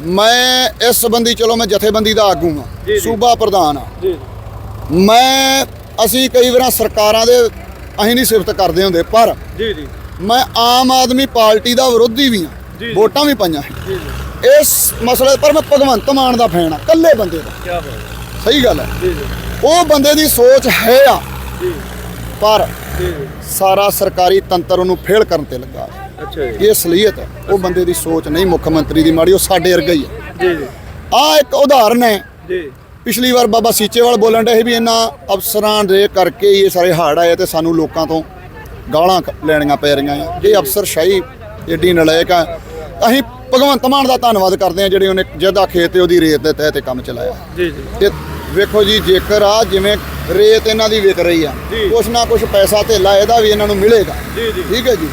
ਮੈਂ ਇਸ ਸੰਬੰਧੀ ਚਲੋ ਮੈਂ ਜਥੇਬੰਦੀ ਦਾ ਆਗੂ ਹਾਂ। ਸੂਬਾ ਪ੍ਰਧਾਨ ਹਾਂ। ਜੀ ਮੈਂ ਅਸੀਂ ਕਈ ਵਾਰਾਂ ਸਰਕਾਰਾਂ ਦੇ ਅਸੀਂ ਨਹੀਂ ਸਿਫਤ ਕਰਦੇ ਹੁੰਦੇ ਪਰ ਜੀ ਜੀ। ਮੈਂ ਆਮ ਆਦਮੀ ਪਾਰਟੀ ਦਾ ਵਿਰੋਧੀ ਵੀ ਹਾਂ। ਵੋਟਾਂ ਵੀ ਪਾਈਆਂ ਜੀ ਜੀ। ਇਸ ਮਸਲੇ ਪਰ ਮੈਂ ਭਗਵੰਤ ਮਾਨ ਦਾ ਫੈਨ ਆ ਇਕੱਲੇ ਬੰਦੇ ਦਾ। ਕੀ ਬਾਤ ਸਹੀ ਗੱਲ ਹੈ। ਜੀ ਜੀ। ਉਹ ਬੰਦੇ ਦੀ ਸੋਚ ਹੈ ਆ ਜੀ। ਪਰ ਸਾਰਾ ਸਰਕਾਰੀ ਤੰਤਰ ਉਹਨੂੰ ਫੇਲ ਕਰਨ ਤੇ ਲੱਗਾ। ਇਹ ਅਸਲੀਅਤ ਹੈ। ਉਹ ਬੰਦੇ ਦੀ ਸੋਚ ਨਹੀਂ ਮੁੱਖ ਮੰਤਰੀ ਦੀ ਮਾੜੀ ਉਹ ਸਾਡੇ ਵਰਗਾ ਹੀ ਹੈ। ਜੀ ਜੀ। ਆ ਇੱਕ ਉਦਾਹਰਨ ਹੈ। ਜੀ। ਪਿਛਲੀ ਵਾਰ ਬਾਬਾ ਸੀਚੇਵਾਲ ਬੋਲਣ ਦੇ ਵੀ ਇਹਨਾਂ ਅਫਸਰਾਂ ਦੇ ਕਰਕੇ ਹੀ ਇਹ ਸਾਰੇ ਹਾੜ ਆਏ ਤੇ ਸਾਨੂੰ ਲੋਕਾਂ ਤੋਂ ਗਾਲਾਂ ਕ- ਲੈਣੀਆਂ ਪੈ ਰਹੀਆਂ ਆ। ਇਹ ਅਫਸਰ ਸ਼ਾਹੀ ਏਡੀ ਨਲਾਇਕ ਆ। ਅਸੀਂ ਭਗਵੰਤ ਮਾਨ ਦਾ ਧੰਨਵਾਦ ਕਰਦੇ ਆ ਜਿਹੜੇ ਉਹਨੇ ਜਿਹਦਾ ਖੇਤ ਤੇ ਉਹਦੀ ਰੇਤ ਦੇ ਤਹਿ ਤੇ ਕੰਮ ਚਲਾਇਆ। ਜੀ ਜੀ। ਤੇ ਵੇਖੋ ਜੀ ਜੇਕਰ ਆ ਜਿਵੇਂ ਰੇਤ ਇਹਨਾਂ ਦੀ ਵਿਕ ਰਹੀ ਆ ਜੀ। ਕੁਛ ਨਾ ਕੁਛ ਪੈਸਾ ਧੇਲਾ ਇਹਦਾ ਵੀ ਇਹਨਾਂ ਨੂੰ ਮਿਲੇਗਾ। ਜੀ ਜੀ। ਠੀਕ ਹੈ ਜੀ।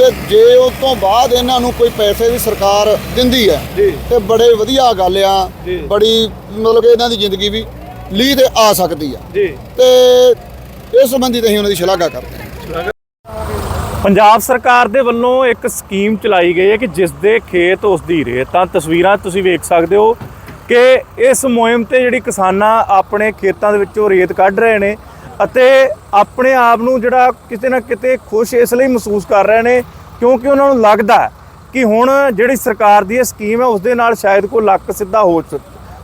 ਤੇ ਜੇ ਉਸ ਤੋਂ ਬਾਅਦ ਇਹਨਾਂ ਨੂੰ ਕੋਈ ਪੈਸੇ ਵੀ ਸਰਕਾਰ ਦਿੰਦੀ ਹੈ। ਤੇ ਬੜੇ ਵਧੀਆ ਗੱਲ ਆ। ਬੜੀ ਮਤਲਬ ਕਿ ਇਹਨਾਂ ਦੀ ਜ਼ਿੰਦਗੀ ਵੀ ਲੀ ਤੇ ਆ ਸਕਦੀ ਆ ਜੀ ਤੇ ਇਸ ਸੰਬੰਧੀ ਅਸੀਂ ਉਹਨਾਂ ਦੀ ਸ਼ਲਾਘਾ ਕਰਦੇ ਹਾਂ ਪੰਜਾਬ ਸਰਕਾਰ ਦੇ ਵੱਲੋਂ ਇੱਕ ਸਕੀਮ ਚਲਾਈ ਗਈ ਹੈ ਕਿ ਜਿਸ ਦੇ ਖੇਤ ਉਸ ਦੀ ਰੇਤ ਤਾਂ ਤਸਵੀਰਾਂ ਤੁਸੀਂ ਵੇਖ ਸਕਦੇ ਹੋ ਕਿ ਇਸ ਮੁਹਿੰਮ ਤੇ ਜਿਹੜੀ ਕਿਸਾਨਾਂ ਆਪਣੇ ਖੇਤਾਂ ਦੇ ਵਿੱਚੋਂ ਰੇਤ ਕੱਢ ਰਹੇ ਨੇ ਅਤੇ ਆਪਣੇ ਆਪ ਨੂੰ ਜਿਹੜਾ ਕਿਤੇ ਨਾ ਕਿਤੇ ਖੁਸ਼ ਇਸ ਲਈ ਮਹਿਸੂਸ ਕਰ ਰਹੇ ਨੇ, ਕਿਉਂਕਿ ਉਹਨਾਂ ਨੂੰ ਲੱਗਦਾ ਕਿ ਹੁਣ ਜਿਹੜੀ ਸਰਕਾਰ ਦੀ ਇਹ ਸਕੀਮ ਹੈ, ਉਸ ਦੇ ਨਾਲ ਸ਼ਾਇਦ ਕੋਈ ਲੱਕ ਸਿੱਧਾ ਹੋ ਸ-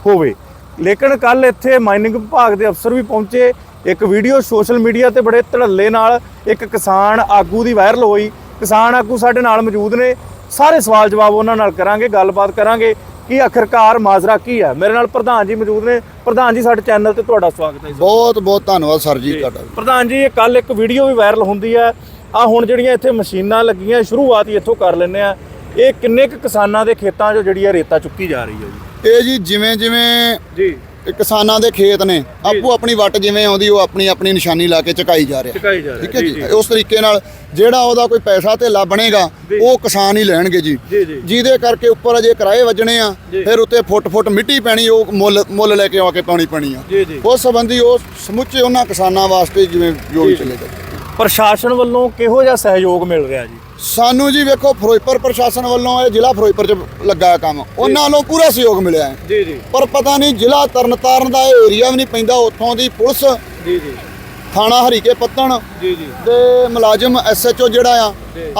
ਹੋਵੇ। ਲੇਕਿਨ ਕੱਲ ਇੱਥੇ ਮਾਈਨਿੰਗ ਵਿਭਾਗ ਦੇ ਅਫਸਰ ਵੀ ਪਹੁੰਚੇ। ਇੱਕ ਵੀਡੀਓ ਸੋਸ਼ਲ ਮੀਡੀਆ ਤੇ ਬੜੇ ਧੜੱਲੇ ਨਾਲ ਇੱਕ ਕਿਸਾਨ ਆਗੂ ਦੀ ਵਾਇਰਲ ਹੋਈ। ਕਿਸਾਨ ਆਗੂ ਸਾਡੇ ਨਾਲ ਮੌਜੂਦ ਨੇ। ਸਾਰੇ ਸਵਾਲ ਜਵਾਬ ਉਹਨਾਂ ਨਾਲ ਕਰਾਂਗੇ, ਗੱਲਬਾਤ ਕਰਾਂਗੇ। ਕਿ ਆਖਰਕਾਰ ਮਾਜਰਾ ਕੀ ਹੈ? ਮੇਰੇ ਨਾਲ ਪ੍ਰਧਾਨ ਜੀ ਮੌਜੂਦ ਨੇ। ਪ੍ਰਧਾਨ ਜੀ ਸਾਡੇ ਚੈਨਲ ਤੇ ਤੁਹਾਡਾ ਸਵਾਗਤ ਹੈ ਬਹੁਤ ਬਹੁਤ ਧੰਨਵਾਦ ਸਰ ਜੀ ਤੁਹਾਡਾ। ਪ੍ਰਧਾਨ ਜੀ ਕੱਲ ਇੱਕ ਵੀਡੀਓ ਵੀ ਵਾਇਰਲ ਹੁੰਦੀ ਹੈ। ਆ ਹੁਣ ਜਿਹੜੀਆਂ ਇੱਥੇ ਮਸ਼ੀਨਾਂ ਲੱਗੀਆਂ ਸ਼ੁਰੂਆਤ ਹੀ ਇੱਥੋਂ ਕਰ ਲੈਂਦੇ ਆ ਇਹ ਕਿੰਨੇ ਕੁ ਕਿਸਾਨਾਂ ਦੇ ਖੇਤਾਂ 'ਚੋਂ ਜਿਹੜੀ ਆ ਰੇਤਾ ਚੁੱਕੀ ਜਾ ਰਹੀ ਹੈ ਜੀ? ਇਹ ਜੀ ਜਿਵੇਂ ਜਿਵੇਂ ਜੀ। ਇਹ ਕਿਸਾਨਾਂ ਦੇ ਖੇਤ ਨੇ ਆਪੋ ਆਪਣੀ ਵੱਟ ਜਿਵੇਂ ਆਉਂਦੀ ਉਹ ਆਪਣੀ ਆਪਣੀ ਨਿਸ਼ਾਨੀ ਲਾ ਕੇ ਚੁਕਾਈ ਜਾ ਰਿਹਾ। ਚੁਕਾਈ ਜਾ ਠੀਕ ਹੈ ਜੀ? ਉਸ ਤਰੀਕੇ ਨਾਲ ਜਿਹੜਾ ਉਹਦਾ ਕੋਈ ਪੈਸਾ ਧੇਲਾ ਬਣੇਗਾ ਜੀ। ਉਹ ਕਿਸਾਨ ਹੀ ਲੈਣਗੇ ਜੀ। ਜੀ ਜੀ। ਜਿਹਦੇ ਕਰਕੇ ਉੱਪਰ ਅਜੇ ਕਿਰਾਏ ਵੱਜਣੇ ਆ ਜੀ। ਫਿਰ ਉੱਤੇ ਫੁੱਟ ਫੁੱਟ ਮਿੱਟੀ ਪੈਣੀ ਉਹ ਮੁੱਲ ਮੁੱਲ ਲੈ ਕੇ ਆ ਕੇ ਪਾਉਣੀ ਪੈਣੀ ਆ। ਜੀ ਜੀ। ਉਸ ਸੰਬੰਧੀ ਉਹ ਸਮੁੱਚੇ ਉਹਨਾਂ ਕਿਸਾਨਾਂ ਵਾਸਤੇ ਜਿਵੇਂ ਜੋ ਵੀ ਜੀ, ਜੀ। ਚੱਲੇਗਾ। ਪ੍ਰਸ਼ਾਸਨ ਵੱਲੋਂ ਕਿਹੋ ਜਿਹਾ ਸਹਿਯੋਗ ਮਿਲ ਰਿਹਾ ਜੀ? ਸਾਨੂੰ ਜੀ ਵੇਖੋ ਫਿਰੋਜ਼ਪੁਰ ਪ੍ਰਸ਼ਾਸਨ ਵੱਲੋਂ ਇਹ ਜ਼ਿਲ੍ਹਾ ਫਿਰੋਜ਼ਪੁਰ ਚ ਲੱਗਾ ਹੈ ਕੰਮ। ਉਹਨਾਂ ਵੱਲੋਂ ਪੂਰਾ ਸਹਿਯੋਗ ਮਿਲਿਆ ਹੈ। ਜੀ ਜੀ। ਪਰ ਪਤਾ ਨਹੀਂ ਜ਼ਿਲ੍ਹਾ ਤਰਨਤਾਰਨ ਦਾ ਇਹ ਏਰੀਆ ਵੀ ਨਹੀਂ ਪੈਂਦਾ ਉੱਥੋਂ ਦੀ ਪੁਲਿਸ ਜੀ ਜੀ। ਥਾਣਾ ਹਰੀਕੇ ਪੱਤਣ ਜੀ ਜੀ। ਤੇ ਮੁਲਾਜ਼ਮ ਐਸਐਚਓ ਜਿਹੜਾ ਆ।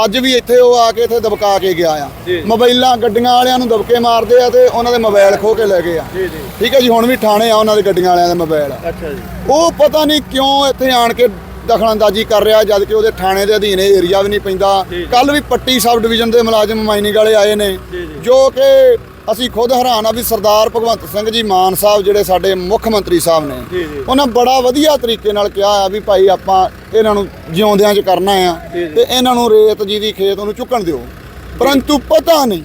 ਅੱਜ ਵੀ ਇੱਥੇ ਉਹ ਆ ਕੇ ਇੱਥੇ ਦਬਕਾ ਕੇ ਗਿਆ ਆ। ਮੋਬਾਈਲਾਂ ਗੱਡੀਆਂ ਵਾਲਿਆਂ ਨੂੰ ਦਬਕੇ ਮਾਰਦੇ ਆ ਤੇ ਉਹਨਾਂ ਦੇ ਮੋਬਾਈਲ ਖੋ ਕੇ ਲੈ ਗਏ ਆ। ਜੀ ਜੀ। ਠੀਕ ਹੈ ਜੀ ਹੁਣ ਵੀ ਥਾਣੇ ਆ ਉਹਨਾਂ ਦੇ ਗੱਡੀਆਂ ਵਾਲਿਆਂ ਦੇ ਮੋਬਾਈਲ। ਅੱਛਾ ਜੀ। ਉਹ ਪਤਾ ਨਹੀਂ ਕਿਉਂ ਇੱਥੇ ਆਣ ਕੇ ਦਖਲਅੰਦਾਜ਼ੀ ਕਰ ਰਿਹਾ ਜਦ ਕਿ ਉਹਦੇ ਥਾਣੇ ਦੇ ਅਧੀਨ ਇਹ ਏਰੀਆ ਵੀ ਨਹੀਂ ਪੈਂਦਾ। ਕੱਲ ਵੀ ਪੱਟੀ ਸਬ ਡਿਵੀਜ਼ਨ ਦੇ ਮੁਲਾਜ਼ਮ ਮਾਈਨਿੰਗ ਵਾਲੇ ਆਏ ਨੇ ਜੀ, ਕਿ ਅਸੀਂ ਖੁਦ ਹੈਰਾਨ ਆ ਵੀ ਸਰਦਾਰ ਭਗਵੰਤ ਸਿੰਘ ਜੀ ਮਾਨ ਸਾਹਿਬ ਜਿਹੜੇ ਸਾਡੇ ਮੁੱਖ ਮੰਤਰੀ ਸਾਹਿਬ ਨੇ। ਉਹਨਾਂ ਬੜਾ ਵਧੀਆ ਤਰੀਕੇ ਨਾਲ ਕਿਹਾ ਆ ਵੀ ਭਾਈ ਆਪਾਂ ਇਹਨਾਂ ਨੂੰ ਜਿਉਂਦਿਆਂ 'ਚ ਕਰਨਾ ਆ। ਤੇ ਇਹਨਾਂ ਨੂੰ ਰੇਤ ਜੀ ਦੀ ਖੇਤ ਉਹਨੂੰ ਚੁੱਕਣ ਦਿਓ ਪਰੰਤੂ ਪਤਾ ਨਹੀਂ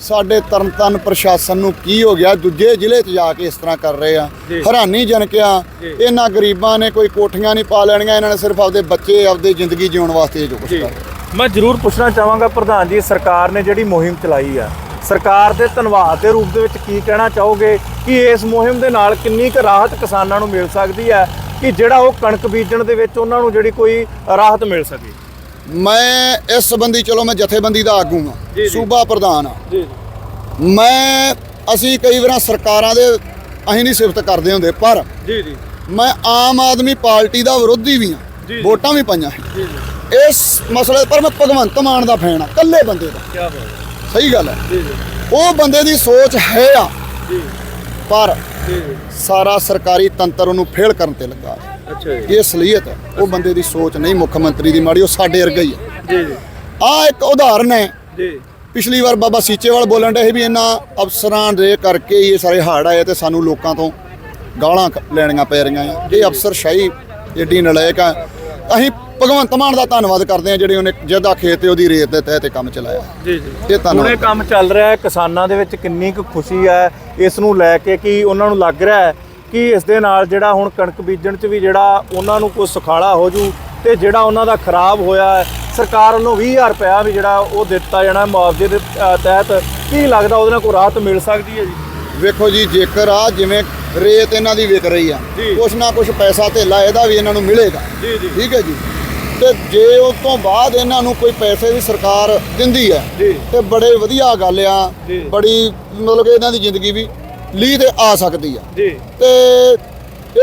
ਸਾਡੇ ਤਰਨਤਨ ਪ੍ਰਸ਼ਾਸਨ ਨੂੰ ਕੀ ਹੋ ਗਿਆ? ਦੂਜੇ ਜ਼ਿਲ੍ਹੇ 'ਚ ਜਾ ਕੇ ਇਸ ਤਰ੍ਹਾਂ ਕਰ ਰਹੇ ਆ। ਜੀ। ਹੈਰਾਨੀ ਜਨਕ ਆ। ਇਹਨਾਂ ਗਰੀਬਾਂ ਨੇ ਕੋਈ ਕੋਠੀਆਂ ਨਹੀਂ ਪਾ ਲੈਣੀਆਂ। ਇਹਨਾਂ ਨੇ ਸਿਰਫ ਆਪਦੇ ਬੱਚੇ ਆਪਦੇ ਜ਼ਿੰਦਗੀ ਜਿਉਣ ਵਾਸਤੇ ਇਹ ਜੋ ਜੀ। ਕਰ ਮੈਂ ਜ਼ਰੂਰ ਪੁੱਛਣਾ ਚਾਹਾਂਗਾ ਪ੍ਰਧਾਨ ਜੀ ਸਰਕਾਰ ਨੇ ਜਿਹੜੀ ਮੁਹਿੰਮ ਚਲਾਈ ਆ ਸਰਕਾਰ ਦੇ ਧੰਨਵਾਦ ਦੇ ਰੂਪ ਦੇ ਵਿੱਚ ਕੀ ਕਹਿਣਾ ਚਾਹੋਗੇ ਕਿ ਇਸ ਮੁਹਿੰਮ ਦੇ ਨਾਲ ਕਿੰਨੀ ਕੁ ਰਾਹਤ ਕਿਸਾਨਾਂ ਨੂੰ ਮਿਲ ਸਕਦੀ ਹੈ ਕਿ ਜਿਹੜਾ ਉਹ ਕਣਕ ਬੀਜਣ ਦੇ ਵਿੱਚ ਉਹਨਾਂ ਨੂੰ ਜਿਹੜੀ ਕੋਈ ਰਾਹਤ ਮਿਲ ਸਕੇ? ਮੈਂ ਇਸ ਸੰਬੰਧੀ ਚਲੋ ਮੈਂ ਜਥੇਬੰਦੀ ਦਾ ਆਗੂ ਹਾਂ। ਸੂਬਾ ਪ੍ਰਧਾਨ ਹਾਂ। ਜੀ। ਮੈਂ ਅਸੀਂ ਕਈ ਵਾਰਾਂ ਸਰਕਾਰਾਂ ਦੇ ਅਸੀਂ ਨਹੀਂ ਸਿਫਤ ਕਰਦੇ ਹੁੰਦੇ ਪਰ ਜੀ ਜੀ। ਮੈਂ ਆਮ ਆਦਮੀ ਪਾਰਟੀ ਦਾ ਵਿਰੋਧੀ ਵੀ ਹਾਂ। ਵੋਟਾਂ ਵੀ ਪਾਈਆਂ ਜੀ ਇਸ ਮਸਲੇ ਪਰ ਮੈਂ ਭਗਵੰਤ ਮਾਨ ਦਾ ਫੈਨ ਆ ਇਕੱਲੇ ਬੰਦੇ ਦਾ। ਕੀ ਬਾਤ ਸਹੀ ਗੱਲ ਹੈ। ਜੀ ਜੀ। ਉਹ ਬੰਦੇ ਦੀ ਸੋਚ ਹੈ ਆ ਜੀ। ਪਰ ਸਾਰਾ ਸਰਕਾਰੀ ਤੰਤਰ ਉਹਨੂੰ ਫੇਲ ਕਰਨ ਤੇ ਲੱਗਾ। ਅੱਛਾ ਜੀ। ਇਹ ਅਸਲੀਅਤ ਹੈ। ਉਹ ਬੰਦੇ ਦੀ ਸੋਚ ਨਹੀਂ ਮੁੱਖ ਮੰਤਰੀ ਦੀ ਮਾੜੀ ਉਹ ਸਾਡੇ ਵਰਗਾ ਹੀ ਹੈ। ਜੀ ਜੀ। ਆ ਇੱਕ ਉਦਾਹਰਨ ਹੈ। ਜੀ। ਪਿਛਲੀ ਵਾਰ ਬਾਬਾ ਸੀਚੇਵਾਲ ਬੋਲਣ ਦੇ ਵੀ ਇਹਨਾਂ ਅਫਸਰਾਂ ਦੇ ਕਰਕੇ ਹੀ ਇਹ ਸਾਰੇ ਹਾੜ ਆਏ ਤੇ ਸਾਨੂੰ ਲੋਕਾਂ ਤੋਂ ਗਾਲਾਂ ਕ- ਲੈਣੀਆਂ ਪੈ ਰਹੀਆਂ ਆ। ਇਹ ਅਫਸਰ ਸ਼ਾਹੀ ਏਡੀ ਨਲਾਇਕ ਆ। ਅਸੀਂ ਭਗਵੰਤ ਮਾਨ ਦਾ ਧੰਨਵਾਦ ਕਰਦੇ ਆ ਜਿਹੜੇ ਉਹਨੇ ਜਿਹਦਾ ਖੇਤ ਤੇ ਉਹਦੀ ਰੇਤ ਦੇ ਤਹਿ ਤੇ ਕੰਮ ਚਲਾਇਆ। ਜੀ ਜੀ। ਇਹ ਧੰਨਵਾਦ। ਹੁਣੇ ਕੰਮ ਚੱਲ ਰਿਹਾ ਹੈ। ਕਿਸਾਨਾਂ ਦੇ ਵਿੱਚ ਕਿੰਨੀ ਕੁ ਖੁਸ਼ੀ ਹੈ। ਇਸ ਨੂੰ ਲੈ ਕੇ ਕਿ ਉਹਨਾਂ ਨੂੰ ਲੱਗ ਰਿਹਾ ਹੈ ਕਿ ਇਸ ਦੇ ਨਾਲ ਜਿਹੜਾ ਹੁਣ ਕਣਕ ਬੀਜਣ 'ਚ ਵੀ ਜਿਹੜਾ ਉਹਨਾਂ ਨੂੰ ਕੋਈ ਸੁਖਾਲਾ ਹੋ ਜੂ ਤੇ ਜਿਹੜਾ ਉਹਨਾਂ ਦਾ ਖਰਾਬ ਹੋਇਆ ਸਰਕਾਰ ਵੱਲੋਂ 20000 ਰੁਪਇਆ ਵੀ ਜਿਹੜਾ ਉਹ ਦਿੱਤਾ ਜਾਣਾ ਮੁਆਵਜ਼ੇ ਦੇ ਤਹਿਤ ਕੀ ਲੱਗਦਾ ਉਹਦੇ ਨਾਲ ਕੋਈ ਰਾਹਤ ਮਿਲ ਸਕਦੀ ਹੈ ਜੀ ਵੇਖੋ ਜੀ ਜੇਕਰ ਆ ਜਿਵੇਂ ਰੇਤ ਇਹਨਾਂ ਦੀ ਵਿਕ ਰਹੀ ਆ। ਕੁਛ ਨਾ ਕੁਛ ਪੈਸਾ ਧੇਲਾ ਇਹਦਾ ਵੀ ਇਹਨਾਂ ਨੂੰ ਮਿਲੇਗਾ ਜੀ ਜੀ ਠੀਕ ਹੈ ਜੀ ਤੇ ਜੇ ਉਸ ਤੋਂ ਬਾਅਦ ਇਹਨਾਂ ਨੂੰ ਕੋਈ ਪੈਸੇ ਵੀ ਸਰਕਾਰ ਦਿੰਦੀ ਹੈ। ਤੇ ਬੜੇ ਵਧੀਆ ਗੱਲ ਆ। ਬੜੀ ਮਤਲਬ ਕਿ ਇਹਨਾਂ ਦੀ ਜ਼ਿੰਦਗੀ ਵੀ ਲੀ ਤੇ ਆ ਸਕਦੀ ਆ। ਜੀ। ਤੇ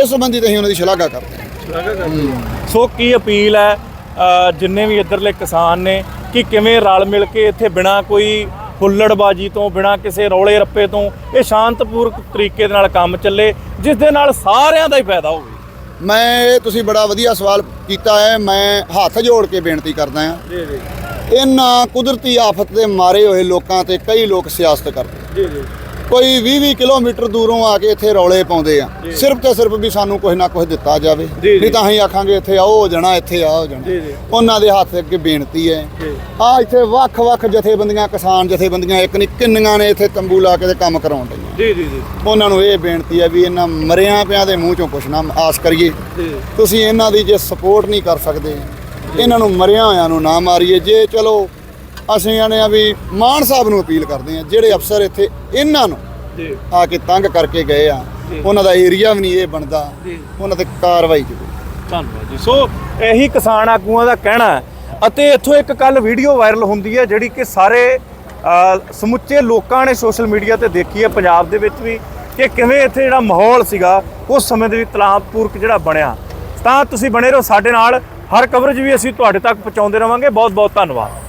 ਇਸ ਸੰਬੰਧੀ ਤੇ ਅਸੀਂ ਉਹਨਾਂ ਦੀ ਸ਼ਲਾਘਾ ਕਰਦੇ ਹਾਂ। ਸੋ ਕੀ ਅਪੀਲ ਹੈ ਅ, ਜਿੰਨੇ ਵੀ ਇੱਧਰਲੇ ਕਿਸਾਨ ਨੇ ਕਿ ਕਿਵੇਂ ਰਲ ਮਿਲ ਕੇ ਇੱਥੇ ਬਿਨਾ ਕੋਈ ਹੁੱਲੜਬਾਜੀ ਤੋਂ ਬਿਨਾ ਕਿਸੇ ਰੌਲੇ ਰੱਪੇ ਤੋਂ ਇਹ ਸ਼ਾਂਤਪੂਰਕ ਤਰੀਕੇ ਦੇ ਨਾਲ ਕੰਮ ਚੱਲੇ ਜਿਸ ਦੇ ਨਾਲ ਸਾਰਿਆਂ ਦਾ ਹੀ ਫਾਇਦਾ ਹੋਵੇ? ਮੈਂ ਇਹ ਤੁਸੀਂ ਬੜਾ ਵਧੀਆ ਸਵਾਲ ਕੀਤਾ ਹੈ ਮੈਂ ਹੱਥ ਜੋੜ ਕੇ ਬੇਨਤੀ ਕਰਦਾ ਹਾਂ। ਜੀ ਜੀ। ਇਹਨਾਂ ਕੁਦਰਤੀ ਆਫਤ ਦੇ ਮਾਰੇ ਹੋਏ ਲੋਕਾਂ ਤੇ ਕਈ ਲੋਕ ਸਿਆਸਤ ਕਰਦੇ। ਜੀ ਜੀ। ਕੋਈ 20-20 ਕਿਲੋਮੀਟਰ ਦੂਰੋਂ ਆ ਕੇ ਇੱਥੇ ਰੌਲੇ ਪਾਉਂਦੇ ਆ। ਸਿਰਫ ਤੇ ਸਿਰਫ ਵੀ ਸਾਨੂੰ ਕੁਝ ਨਾ ਕੁਝ ਦਿੱਤਾ ਜਾਵੇ। ਨਹੀਂ ਤਾਂ ਅਸੀਂ ਆਖਾਂਗੇ ਇੱਥੇ ਆਓ ਹੋ ਜਾਣਾ ਇੱਥੇ ਆ ਹੋ ਜਾਣਾ। ਉਹਨਾਂ ਦੇ ਹੱਥ ਅੱਗੇ ਬੇਨਤੀ ਹੈ। ਆ ਇੱਥੇ ਵੱਖ-ਵੱਖ ਜਥੇਬੰਦੀਆਂ ਕਿਸਾਨ ਜਥੇਬੰਦੀਆਂ ਇੱਕ ਨਹੀਂ ਕਿੰਨੀਆਂ ਨੇ ਇੱਥੇ ਤੰਬੂ ਲਾ ਕੇ ਤੇ ਕੰਮ ਕਰਾਉਣ ਡਈਆਂ। ਜੀ ਜੀ ਜੀ। ਉਹਨਾਂ ਨੂੰ ਇਹ ਬੇਨਤੀ ਹੈ ਵੀ ਇਹਨਾਂ ਮਰਿਆਂ ਪਿਆਂ ਦੇ ਮੂੰਹ ਚੋਂ ਕੁਛ ਨਾ ਆਸ ਕਰੀਏ। ਤੁਸੀਂ ਇਹਨਾਂ ਦੀ ਜੇ ਸਪੋਰਟ ਨਹੀਂ ਕਰ ਸਕਦੇ ਇਹਨਾਂ ਨੂੰ ਮਰਿਆਂ ਹੋਇਆਂ ਨੂੰ ਨਾ ਮਾਰੀਏ। ਜੇ ਚਲੋ ਅਸੀਂ ਆਨੇ ਆ ਵੀ ਮਾਨ ਸਾਹਿਬ ਨੂੰ ਅਪੀਲ ਕਰਦੇ ਆ ਜਿਹੜੇ ਅਫਸਰ ਇੱਥੇ ਇਹਨਾਂ ਨੂੰ ਜੀ। ਆ ਕੇ ਤੰਗ ਕਰਕੇ ਗਏ ਆ। ਉਹਨਾਂ ਦਾ ਏਰੀਆ ਵੀ ਨਹੀਂ ਇਹ ਬਣਦਾ। ਉਹਨਾਂ ਤੇ ਕਾਰਵਾਈ ਜ਼ਰੂਰ। ਧੰਨਵਾਦ ਜੀ। ਸੋ ਇਹੀ ਕਿਸਾਨ ਆਗੂਆਂ ਦਾ ਕਹਿਣਾ ਹੈ। ਅਤੇ ਇੱਥੋਂ ਇੱਕ ਕੱਲ ਵੀਡੀਓ ਵਾਇਰਲ ਹੁੰਦੀ ਹੈ ਜਿਹੜੀ ਕਿ ਸਾਰੇ ਸਮੁੱਚੇ ਲੋਕਾਂ ਨੇ ਸੋਸ਼ਲ ਮੀਡੀਆ ਤੇ ਦੇਖੀ ਹੈ ਪੰਜਾਬ ਦੇ ਵਿੱਚ ਵੀ ਕਿ ਕਿਵੇਂ ਇੱਥੇ ਜਿਹੜਾ ਮਾਹੌਲ ਸੀਗਾ ਉਸ ਸਮੇਂ ਦੇ ਵਿੱਚ ਤਲਾਬਪੂਰਕ ਜਿਹੜਾ ਬਣਿਆ। ਤਾਂ ਤੁਸੀਂ ਬਣੇ ਰਹੋ ਸਾਡੇ ਨਾਲ ਹਰ ਕਵਰੇਜ ਵੀ ਅਸੀਂ ਤੁਹਾਡੇ ਤੱਕ ਪਹੁੰਚਾਉਂਦੇ ਰਵਾਂਗੇ। ਬਹੁਤ ਬਹੁਤ ਧੰਨਵਾਦ।